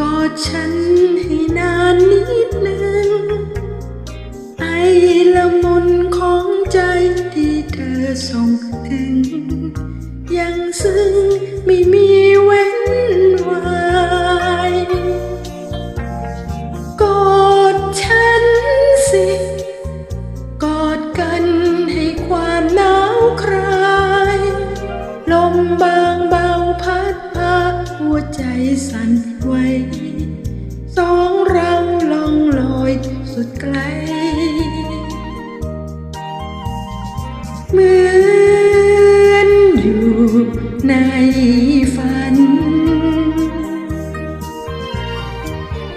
กอดฉันให้นานนิดหนึ่งไอละมุนของใจที่เธอส่งถึง ยังซึ้งไม่มีเว้นวายกอดฉันสิ กอดกันให้ความหนาวคลาย ลมบางเบาพัดพาหัวใจ สั่นไหวสองเราลองลอยสุดไกล เหมือนอยู่ในฝัน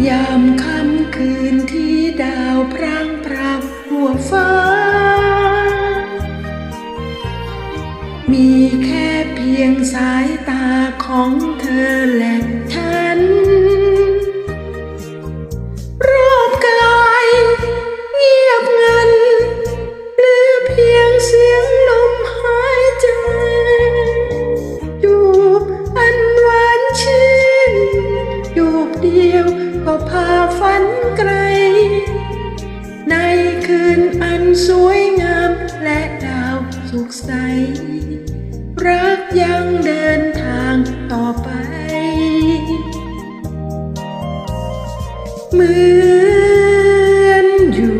ยามค่ำคืนที่ดาวพร่างพราวหัวฟ้า มีแค่เพียงสายตาของเธอแหละ ก็พาฝันไกล ในคืนอันสวยงามและดาวสุขใส รักยังเดินทางต่อไป เหมือนอยู่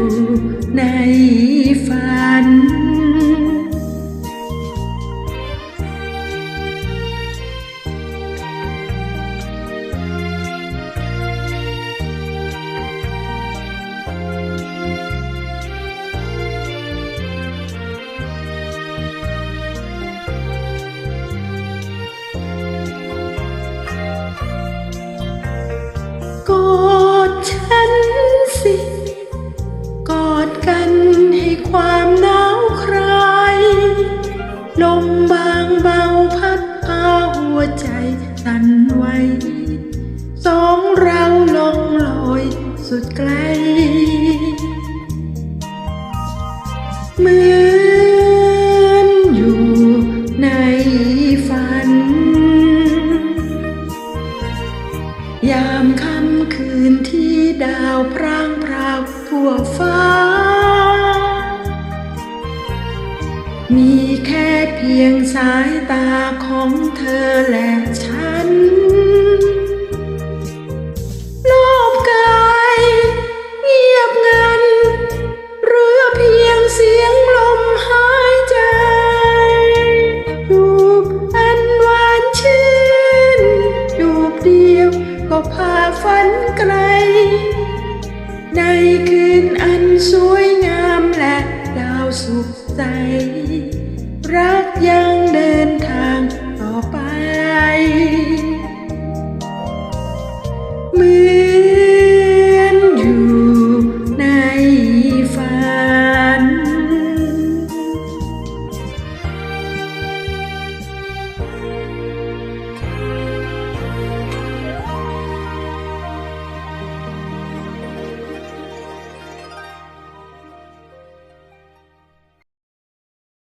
ใน สั่นไหวสองเราลองลอยสุดไกล เหมือนอยู่ในฝัน ยามค่ำคืนที่ดาวพร่างพราวทั่วฟ้า ยงสายตาของเธอและฉัน โลกกายเงียบงันเหลือเพียงเสียงลมหายใจจูบอันหวานชื่นจูบเดียวก็พาฝันไกล ในคืนอันสวยงามและดาวสุข gian